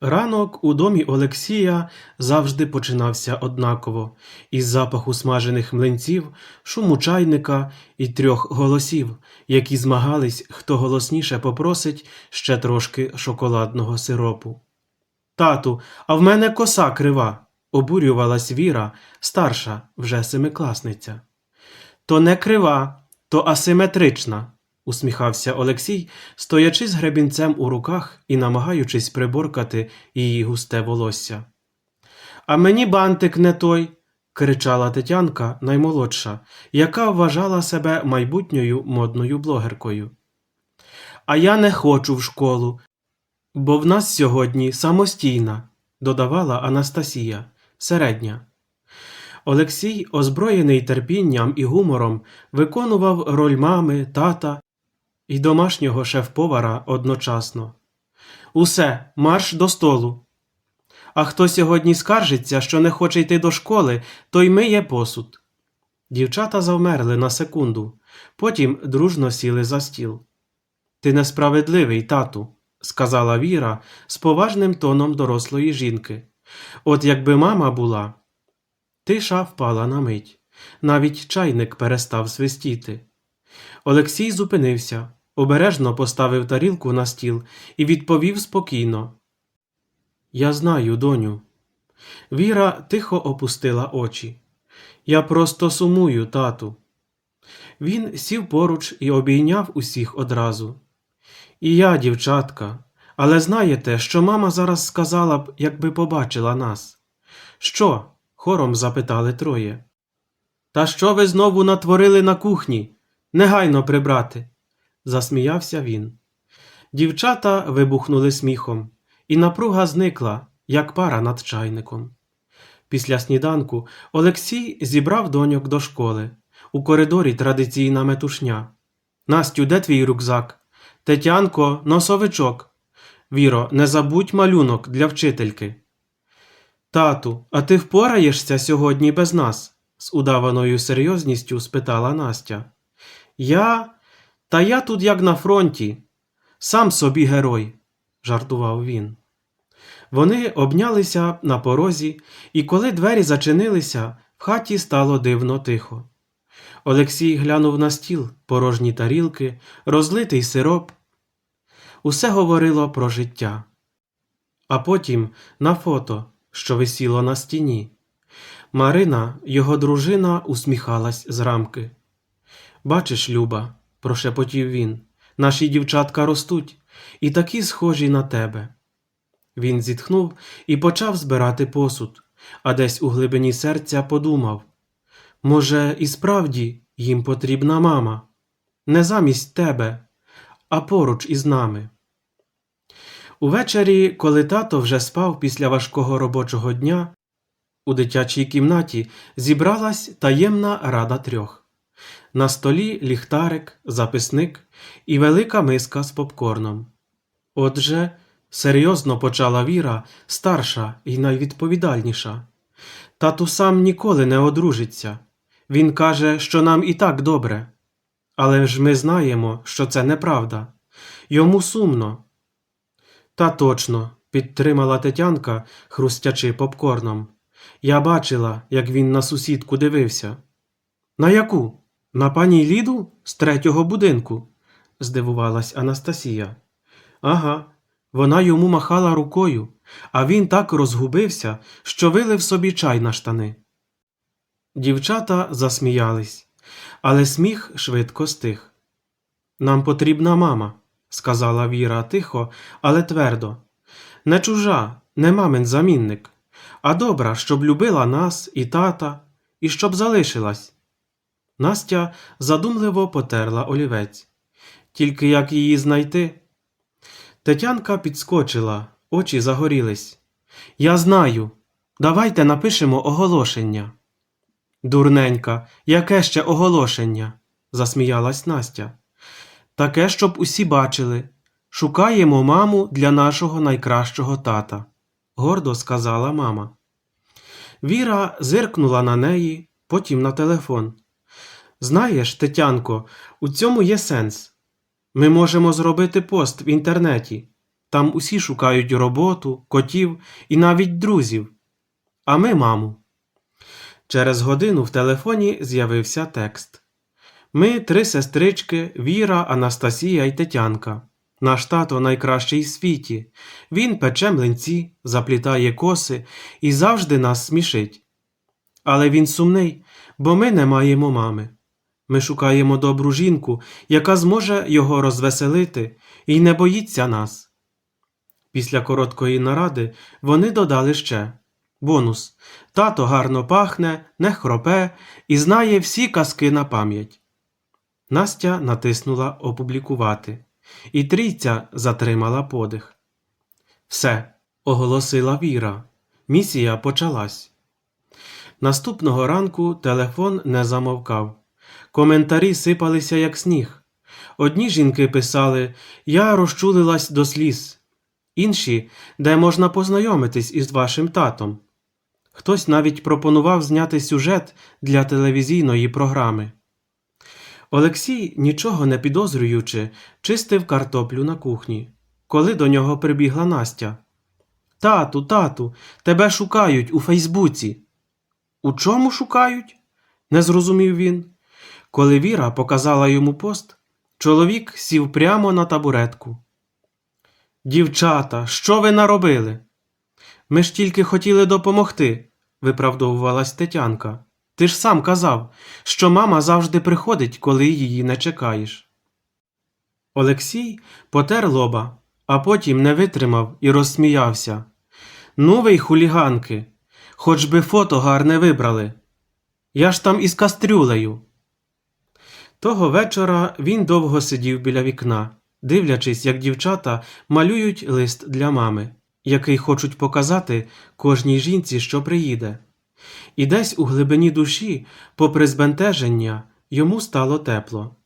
Ранок у домі Олексія завжди починався однаково, із запаху смажених млинців, шуму чайника і трьох голосів, які змагались, хто голосніше попросить ще трошки шоколадного сиропу. Тату, а в мене коса крива, обурювалась Віра, старша, вже семикласниця. То не крива, то асиметрична, усміхався Олексій, стоячи з гребінцем у руках і намагаючись приборкати її густе волосся. А мені бантик не той. кричала Тетянка, наймолодша, яка вважала себе майбутньою модною блогеркою. А я не хочу в школу, бо в нас сьогодні самостійна, додавала Анастасія, середня. Олексій, озброєний терпінням і гумором, виконував роль мами, тата і домашнього шеф-повара одночасно. Усе, марш до столу. А хто сьогодні скаржиться, що не хоче йти до школи, той миє посуд. Дівчата завмерли на секунду, потім дружно сіли за стіл. Ти несправедливий, тату, сказала Віра з поважним тоном дорослої жінки. От якби мама була. Тиша впала на мить. Навіть чайник перестав свистіти. Олексій зупинився, обережно поставив тарілку на стіл і відповів спокійно. Я знаю, доню. Віра тихо опустила очі. Я просто сумую, тату. Він сів поруч і обійняв усіх одразу. І я, дівчатка, але знаєте, що мама зараз сказала б, якби побачила нас? Що? хором запитали троє. Та що ви знову натворили на кухні? Негайно прибрати, засміявся він. Дівчата вибухнули сміхом, і напруга зникла, як пара над чайником. Після сніданку Олексій зібрав доньок до школи. У коридорі традиційна метушня. Настю, де твій рюкзак? Тетянко, носовичок. Віро, не забудь малюнок для вчительки. Тату, а ти впораєшся сьогодні без нас? з удаваною серйозністю спитала Настя. Я. Та я тут як на фронті. Сам собі герой, жартував він. Вони обнялися на порозі, і коли двері зачинилися, в хаті стало дивно тихо. Олексій глянув на стіл, порожні тарілки, розлитий сироп. Усе говорило про життя. А потім на фото, що висіло на стіні. Марина, його дружина, усміхалась з рамки. Бачиш, Люба, прошепотів він, наші дівчатка ростуть і такі схожі на тебе. Він зітхнув і почав збирати посуд, а десь у глибині серця подумав може, і справді їм потрібна мама, не замість тебе, а поруч із нами. Увечері, коли тато вже спав після важкого робочого дня, у дитячій кімнаті зібралась таємна рада трьох. На столі ліхтарик, записник і велика миска з попкорном. Отже, серйозно почала Віра, старша і найвідповідальніша. Тату сам ніколи не одружиться. Він каже, що нам і так добре. Але ж ми знаємо, що це неправда. Йому сумно. Та точно, підтримала Тетянка, хрустячи попкорном. Я бачила, як він на сусідку дивився. На яку? На пані Ліду з третього будинку? здивувалась Анастасія. Ага, вона йому махала рукою, а він так розгубився, що вилив собі чай на штани. Дівчата засміялись, але сміх швидко стих. Нам потрібна мама, сказала Віра тихо, але твердо. Не чужа, не мамин замінник, а добра, щоб любила нас і тата, і щоб залишилась. Настя задумливо потерла олівець. Тільки як її знайти? Тетянка підскочила, очі загорілись. Я знаю. Давайте напишемо оголошення. Дурненька, яке ще оголошення? засміялась Настя. Таке, щоб усі бачили. Шукаємо маму для нашого найкращого тата, гордо сказала мама. Віра зиркнула на неї, потім на телефон. Знаєш, Тетянко, у цьому є сенс. Ми можемо зробити пост в інтернеті. Там усі шукають роботу, котів і навіть друзів. А ми маму. Через годину в телефоні з'явився текст. Ми три сестрички Віра, Анастасія і Тетянка. Наш тато найкращий в світі. Він пече млинці, заплітає коси і завжди нас смішить. Але він сумний, бо ми не маємо мами. Ми шукаємо добру жінку, яка зможе його розвеселити і не боїться нас. Після короткої наради вони додали ще бонус тато гарно пахне, не хропе і знає всі казки на пам'ять. Настя натиснула опублікувати, і трійця затримала подих. Все, оголосила Віра. Місія почалась. Наступного ранку телефон не замовкав. Коментарі сипалися, як сніг. Одні жінки писали Я розчулилась до сліз, інші, де можна познайомитись із вашим татом. Хтось навіть пропонував зняти сюжет для телевізійної програми. Олексій, нічого не підозрюючи, чистив картоплю на кухні, коли до нього прибігла Настя. Тату, тату, тебе шукають у Фейсбуці. У чому шукають? не зрозумів він. Коли Віра показала йому пост, чоловік сів прямо на табуретку. Дівчата, що ви наробили? Ми ж тільки хотіли допомогти, виправдовувалась Тетянка. Ти ж сам казав, що мама завжди приходить, коли її не чекаєш. Олексій потер лоба, а потім не витримав і розсміявся. Ну ви й хуліганки, хоч би фото гарне вибрали. Я ж там із кастрюлею. Того вечора він довго сидів біля вікна, дивлячись, як дівчата малюють лист для мами, який хочуть показати кожній жінці, що приїде. І десь у глибині душі, попри збентеження, йому стало тепло.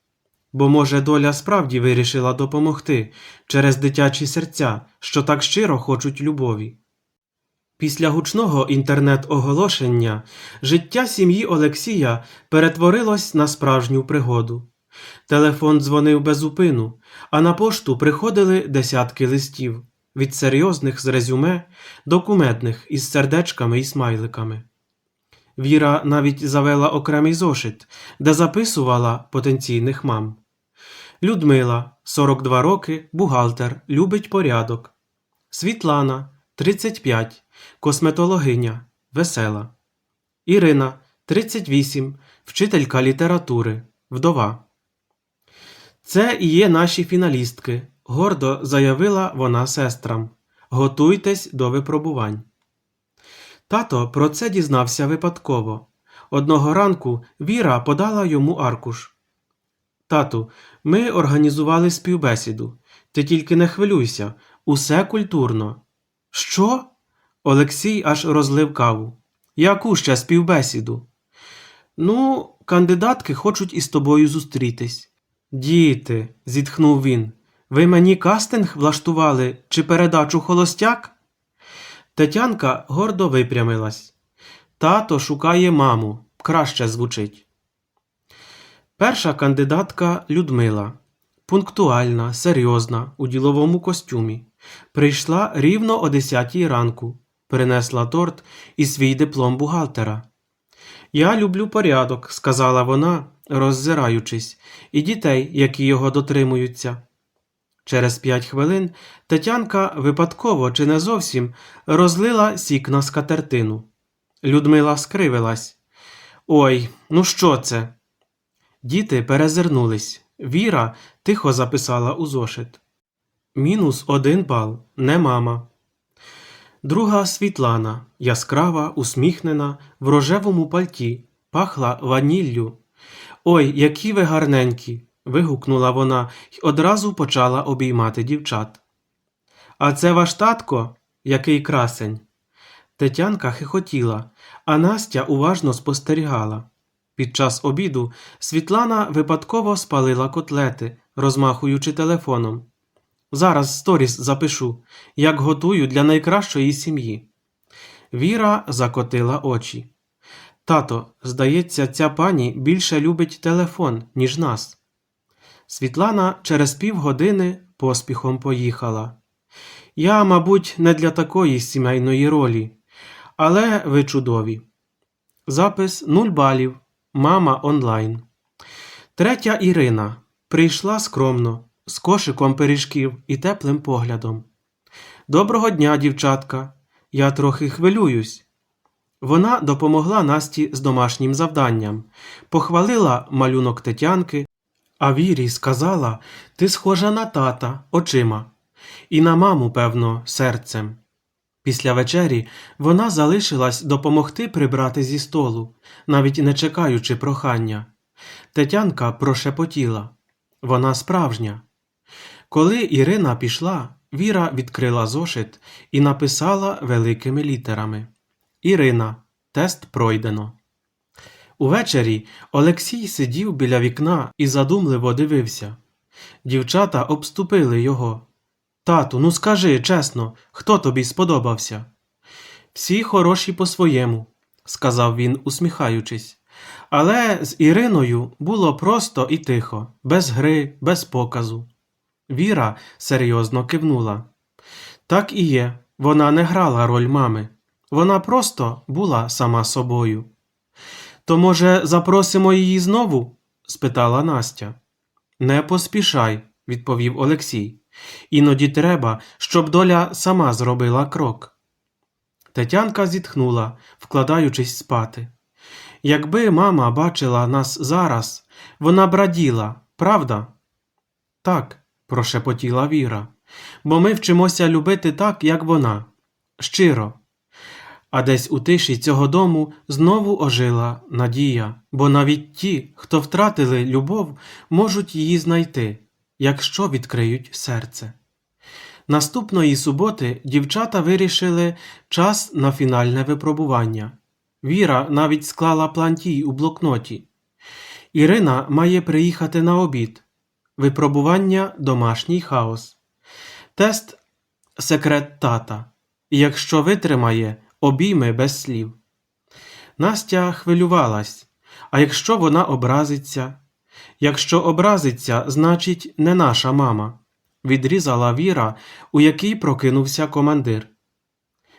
Бо, може, доля справді вирішила допомогти через дитячі серця, що так щиро хочуть любові. Після гучного інтернет-оголошення життя сім'ї Олексія перетворилось на справжню пригоду. Телефон дзвонив без упину, а на пошту приходили десятки листів від серйозних з резюме до кумедних із сердечками і смайликами. Віра навіть завела окремий зошит, де записувала потенційних мам. Людмила, 42 роки, бухгалтер, любить порядок. Світлана, 35, косметологиня, весела. Ірина, 38, вчителька літератури, вдова. Це і є наші фіналістки, гордо заявила вона сестрам. Готуйтесь до випробувань. Тато про це дізнався випадково. Одного ранку Віра подала йому аркуш. Тату, ми організували співбесіду. Ти тільки не хвилюйся, усе культурно. Що? Олексій аж розлив каву. Яку ще співбесіду? Ну, кандидатки хочуть із тобою зустрітись. Діти, зітхнув він, ви мені кастинг влаштували чи передачу холостяк? Тетянка гордо випрямилась. Тато шукає маму, краще звучить. Перша кандидатка Людмила. Пунктуальна, серйозна, у діловому костюмі. Прийшла рівно о 10 ранку, принесла торт і свій диплом бухгалтера. Я люблю порядок, сказала вона, роззираючись, і дітей, які його дотримуються. Через п'ять хвилин Тетянка випадково чи не зовсім розлила сік на скатертину. Людмила скривилась. Ой, ну що це? Діти перезирнулись. Віра тихо записала у зошит. Мінус один бал, не мама. Друга Світлана, яскрава, усміхнена, в рожевому пальті, пахла ваніллю. Ой, які ви гарненькі. вигукнула вона й одразу почала обіймати дівчат. А це ваш татко, який красень. Тетянка хихотіла, а Настя уважно спостерігала. Під час обіду Світлана випадково спалила котлети, розмахуючи телефоном. Зараз сторіс запишу, як готую для найкращої сім'ї. Віра закотила очі. Тато, здається, ця пані більше любить телефон, ніж нас. Світлана через півгодини поспіхом поїхала. Я, мабуть, не для такої сімейної ролі, але ви чудові. Запис 0 балів. Мама онлайн. Третя Ірина прийшла скромно, з кошиком пиріжків і теплим поглядом. Доброго дня, дівчатка. Я трохи хвилююсь. Вона допомогла Насті з домашнім завданням, похвалила малюнок Тетянки, а Вірі сказала: Ти схожа на тата очима, і на маму, певно, серцем. Після вечері вона залишилась допомогти прибрати зі столу, навіть не чекаючи прохання. Тетянка прошепотіла вона справжня. Коли Ірина пішла, Віра відкрила зошит і написала великими літерами Ірина, тест пройдено. Увечері Олексій сидів біля вікна і задумливо дивився. Дівчата обступили його. Тату, ну скажи чесно, хто тобі сподобався? Всі хороші по-своєму, сказав він, усміхаючись. Але з Іриною було просто і тихо, без гри, без показу. Віра серйозно кивнула. Так і є, вона не грала роль мами. Вона просто була сама собою. То, може, запросимо її знову? спитала Настя. Не поспішай, відповів Олексій. Іноді треба, щоб доля сама зробила крок. Тетянка зітхнула, вкладаючись спати. Якби мама бачила нас зараз, вона б раділа, правда? Так, прошепотіла Віра, бо ми вчимося любити так, як вона, щиро. А десь у тиші цього дому знову ожила надія, бо навіть ті, хто втратили любов, можуть її знайти, якщо відкриють серце. Наступної суботи дівчата вирішили час на фінальне випробування. Віра навіть склала план дій у блокноті. Ірина має приїхати на обід. Випробування домашній хаос. Тест секрет тата. Якщо витримає, обійми без слів. Настя хвилювалась. А якщо вона образиться? Якщо образиться, значить, не наша мама. Відрізала Віра, у якій прокинувся командир.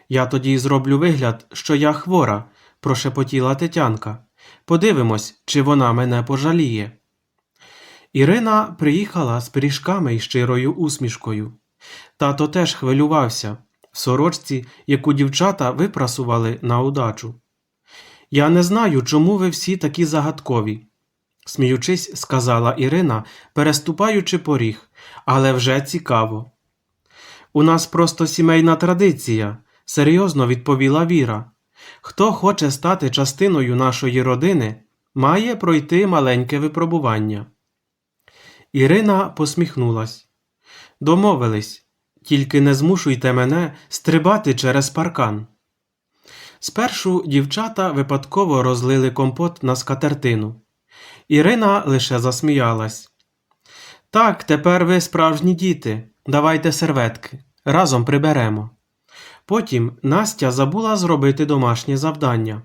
Я тоді зроблю вигляд, що я хвора, прошепотіла Тетянка. Подивимось, чи вона мене пожаліє. Ірина приїхала з пиріжками і щирою усмішкою. Тато теж хвилювався в сорочці, яку дівчата випрасували на удачу. Я не знаю, чому ви всі такі загадкові, сміючись, сказала Ірина, переступаючи поріг, але вже цікаво. У нас просто сімейна традиція, серйозно відповіла Віра. Хто хоче стати частиною нашої родини, має пройти маленьке випробування. Ірина посміхнулась. Домовились, тільки не змушуйте мене стрибати через паркан. Спершу дівчата випадково розлили компот на скатертину. Ірина лише засміялась. Так, тепер ви справжні діти. Давайте серветки. Разом приберемо. Потім Настя забула зробити домашнє завдання.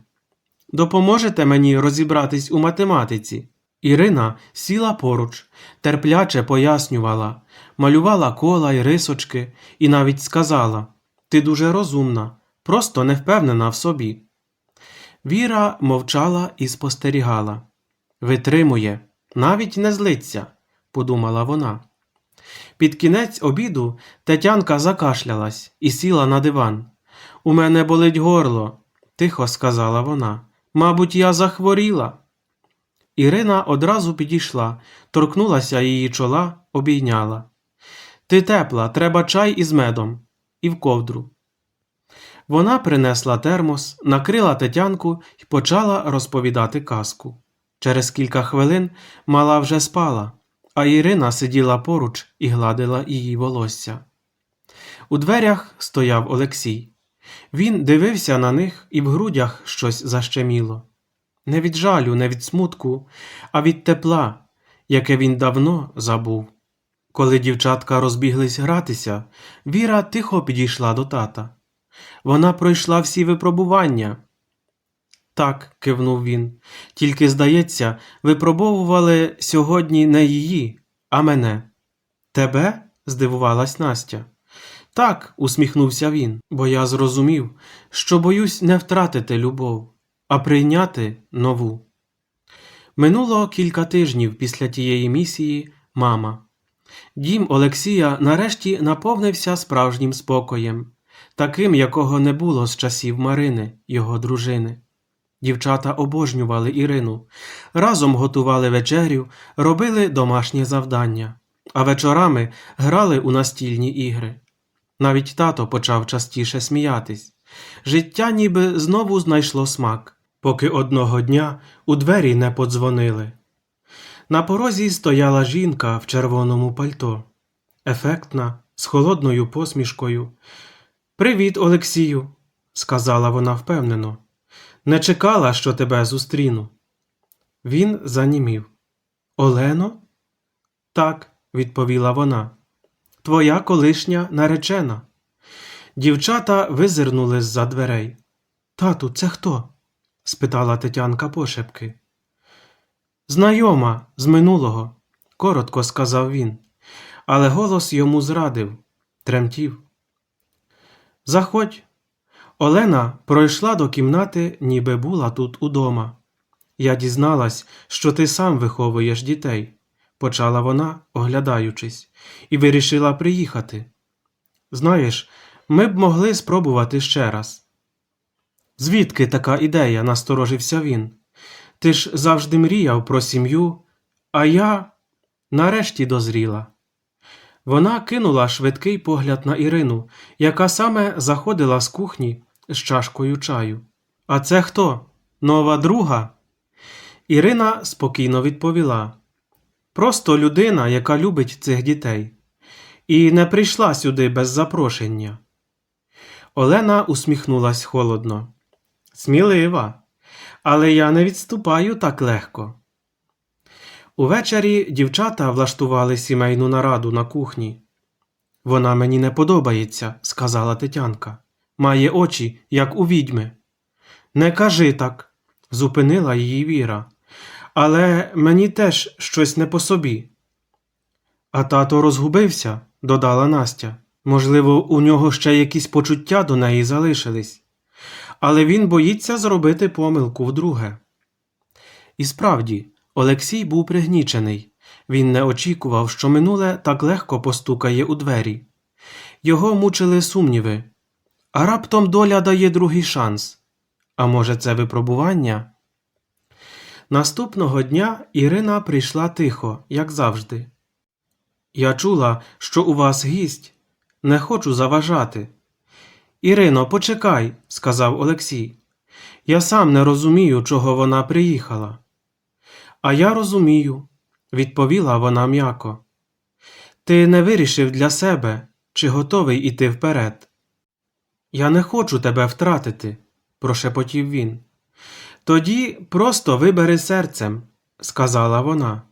Допоможете мені розібратись у математиці? Ірина сіла поруч, терпляче пояснювала, малювала кола й рисочки і навіть сказала Ти дуже розумна, просто не впевнена в собі. Віра мовчала і спостерігала. Витримує, навіть не злиться, подумала вона. Під кінець обіду Тетянка закашлялась і сіла на диван. У мене болить горло, тихо сказала вона. Мабуть, я захворіла. Ірина одразу підійшла, торкнулася її чола, обійняла. Ти тепла, треба чай із медом і в ковдру. Вона принесла термос, накрила Тетянку і почала розповідати казку. Через кілька хвилин мала вже спала, а Ірина сиділа поруч і гладила її волосся. У дверях стояв Олексій. Він дивився на них і в грудях щось защеміло. Не від жалю, не від смутку, а від тепла, яке він давно забув. Коли дівчатка розбіглись гратися, Віра тихо підійшла до тата. Вона пройшла всі випробування. Так, кивнув він, тільки, здається, випробовували сьогодні не її, а мене. Тебе? здивувалась Настя. Так, усміхнувся він, бо я зрозумів, що боюсь не втратити любов, а прийняти нову. Минуло кілька тижнів після тієї місії мама. Дім Олексія нарешті наповнився справжнім спокоєм, таким, якого не було з часів Марини, його дружини. Дівчата обожнювали Ірину, разом готували вечерю, робили домашні завдання, а вечорами грали у настільні ігри. Навіть тато почав частіше сміятись. Життя ніби знову знайшло смак, поки одного дня у двері не подзвонили. На порозі стояла жінка в червоному пальто, ефектна, з холодною посмішкою. Привіт, Олексію, сказала вона впевнено. Не чекала, що тебе зустріну. Він занімів. Олено? Так, відповіла вона. Твоя колишня наречена. Дівчата визирнули з-за дверей. Тату, це хто? Спитала Тетянка пошепки. Знайома з минулого, коротко сказав він, але голос йому зрадив, тремтів. Заходь. Олена пройшла до кімнати, ніби була тут удома. Я дізналась, що ти сам виховуєш дітей, почала вона, оглядаючись, і вирішила приїхати. Знаєш, ми б могли спробувати ще раз. Звідки така ідея? насторожився він. Ти ж завжди мріяв про сім'ю, а я нарешті дозріла. Вона кинула швидкий погляд на Ірину, яка саме заходила з кухні з чашкою чаю. А це хто? Нова друга? Ірина спокійно відповіла. Просто людина, яка любить цих дітей, і не прийшла сюди без запрошення. Олена усміхнулась холодно. Смілива, але я не відступаю так легко. Увечері дівчата влаштували сімейну нараду на кухні. Вона мені не подобається, сказала Тетянка. Має очі, як у відьми. Не кажи так, зупинила її Віра. Але мені теж щось не по собі. А тато розгубився, додала Настя. Можливо, у нього ще якісь почуття до неї залишились. Але він боїться зробити помилку вдруге. І справді, Олексій був пригнічений. Він не очікував, що минуле так легко постукає у двері. Його мучили сумніви. А раптом доля дає другий шанс. А може, це випробування? Наступного дня Ірина прийшла тихо, як завжди. Я чула, що у вас гість. Не хочу заважати. Ірино, почекай, сказав Олексій. Я сам не розумію, чого вона приїхала. А я розумію, відповіла вона м'яко. Ти не вирішив для себе, чи готовий іти вперед. Я не хочу тебе втратити, прошепотів він. Тоді просто вибери серцем, сказала вона,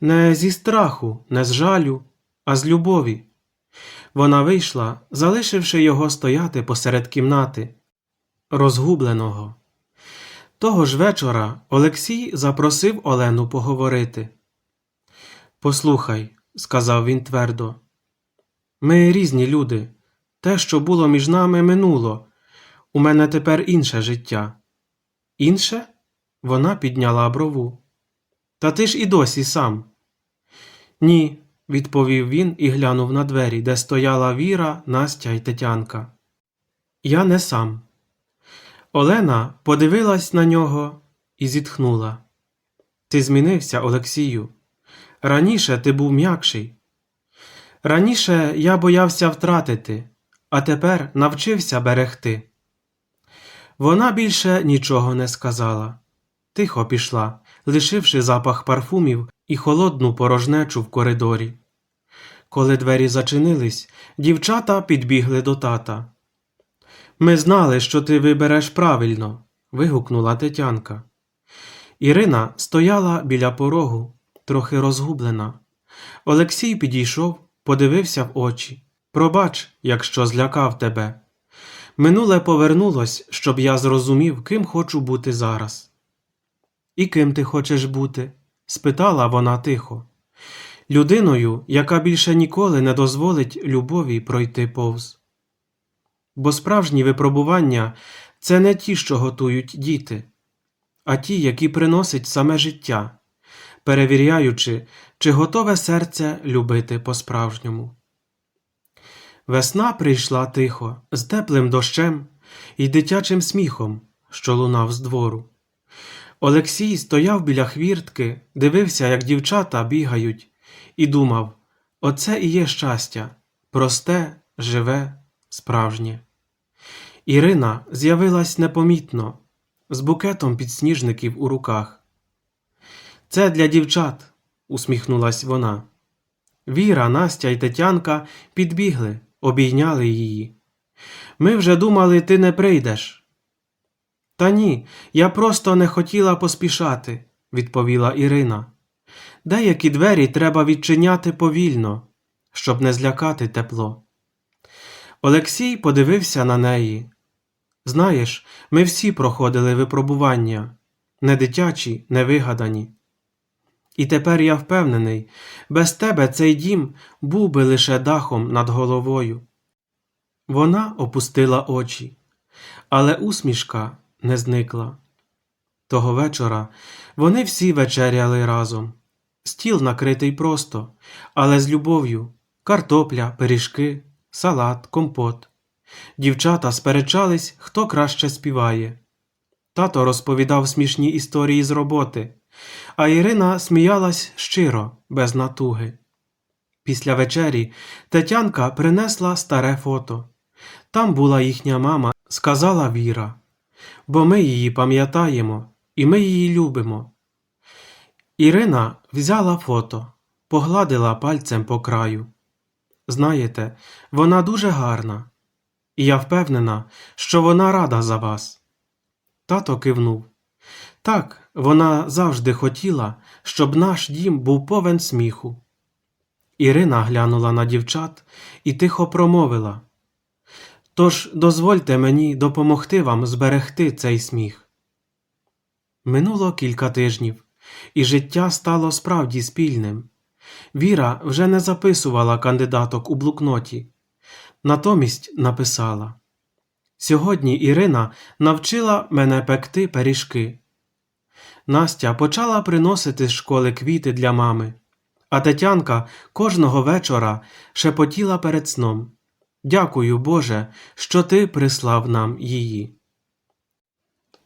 не зі страху, не з жалю, а з любові. Вона вийшла, залишивши його стояти посеред кімнати, розгубленого. Того ж вечора Олексій запросив Олену поговорити. Послухай, сказав він твердо, ми різні люди. Те, що було між нами, минуло. У мене тепер інше життя. Інше? Вона підняла брову. Та ти ж і досі сам. Ні, відповів він і глянув на двері, де стояла Віра, Настя й Тетянка. Я не сам. Олена подивилась на нього і зітхнула. Ти змінився, Олексію. Раніше ти був м'якший. Раніше я боявся втратити, а тепер навчився берегти. Вона більше нічого не сказала. Тихо пішла, лишивши запах парфумів і холодну порожнечу в коридорі. Коли двері зачинились, дівчата підбігли до тата. Ми знали, що ти вибереш правильно. вигукнула Тетянка. Ірина стояла біля порогу, трохи розгублена. Олексій підійшов, подивився в очі. Пробач, якщо злякав тебе. Минуле повернулось, щоб я зрозумів, ким хочу бути зараз. І ким ти хочеш бути? Спитала вона тихо. Людиною, яка більше ніколи не дозволить любові пройти повз. Бо справжні випробування це не ті, що готують діти, а ті, які приносять саме життя, перевіряючи, чи готове серце любити по-справжньому. Весна прийшла тихо, з теплим дощем і дитячим сміхом, що лунав з двору. Олексій стояв біля хвіртки, дивився, як дівчата бігають, і думав: оце і є щастя, просте, живе, справжнє. Ірина з'явилась непомітно, з букетом підсніжників у руках. Це для дівчат, усміхнулась вона. Віра, Настя і Тетянка підбігли, обійняли її. Ми вже думали, ти не прийдеш. Та ні, я просто не хотіла поспішати, відповіла Ірина. Деякі двері треба відчиняти повільно, щоб не злякати тепло. Олексій подивився на неї. Знаєш, ми всі проходили випробування, не дитячі, не вигадані. І тепер я впевнений, без тебе цей дім був би лише дахом над головою. Вона опустила очі, але усмішка не зникла. Того вечора вони всі вечеряли разом. Стіл накритий просто, але з любов'ю картопля, пиріжки, салат, компот. Дівчата сперечались, хто краще співає. Тато розповідав смішні історії з роботи, а Ірина сміялась щиро, без натуги. Після вечері Тетянка принесла старе фото. Там була їхня мама, сказала Віра, бо ми її пам'ятаємо і ми її любимо. Ірина взяла фото, погладила пальцем по краю. Знаєте, вона дуже гарна, і я впевнена, що вона рада за вас. Тато кивнув. Так, вона завжди хотіла, щоб наш дім був повен сміху. Ірина глянула на дівчат і тихо промовила. Тож дозвольте мені допомогти вам зберегти цей сміх. Минуло кілька тижнів, і життя стало справді спільним. Віра вже не записувала кандидаток у блокноті, натомість написала Сьогодні Ірина навчила мене пекти пиріжки. Настя почала приносити з школи квіти для мами, а Тетянка кожного вечора шепотіла перед сном. Дякую, Боже, що ти прислав нам її.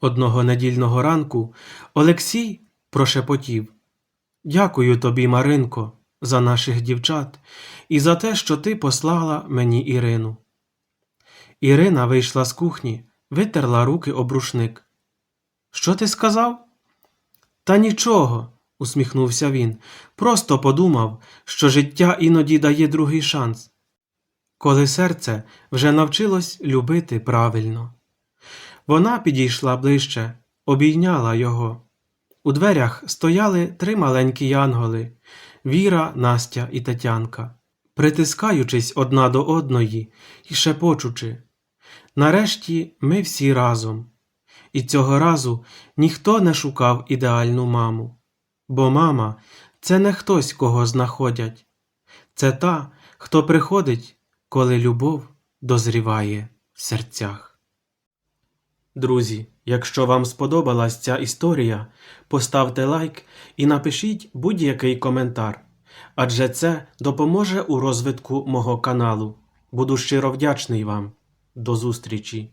Одного недільного ранку Олексій прошепотів Дякую тобі, Маринко, за наших дівчат і за те, що ти послала мені Ірину. Ірина вийшла з кухні, витерла руки об рушник. Що ти сказав? Та нічого, усміхнувся він. Просто подумав, що життя іноді дає другий шанс. Коли серце вже навчилось любити правильно. Вона підійшла ближче, обійняла його. У дверях стояли три маленькі янголи Віра, Настя і Тетянка, притискаючись одна до одної і шепочучи. Нарешті ми всі разом. І цього разу ніхто не шукав ідеальну маму. Бо мама це не хтось, кого знаходять, це та, хто приходить, коли любов дозріває в серцях. Друзі, якщо вам сподобалась ця історія, поставте лайк і напишіть будь-який коментар, адже це допоможе у розвитку мого каналу. Буду щиро вдячний вам. До зустрічі!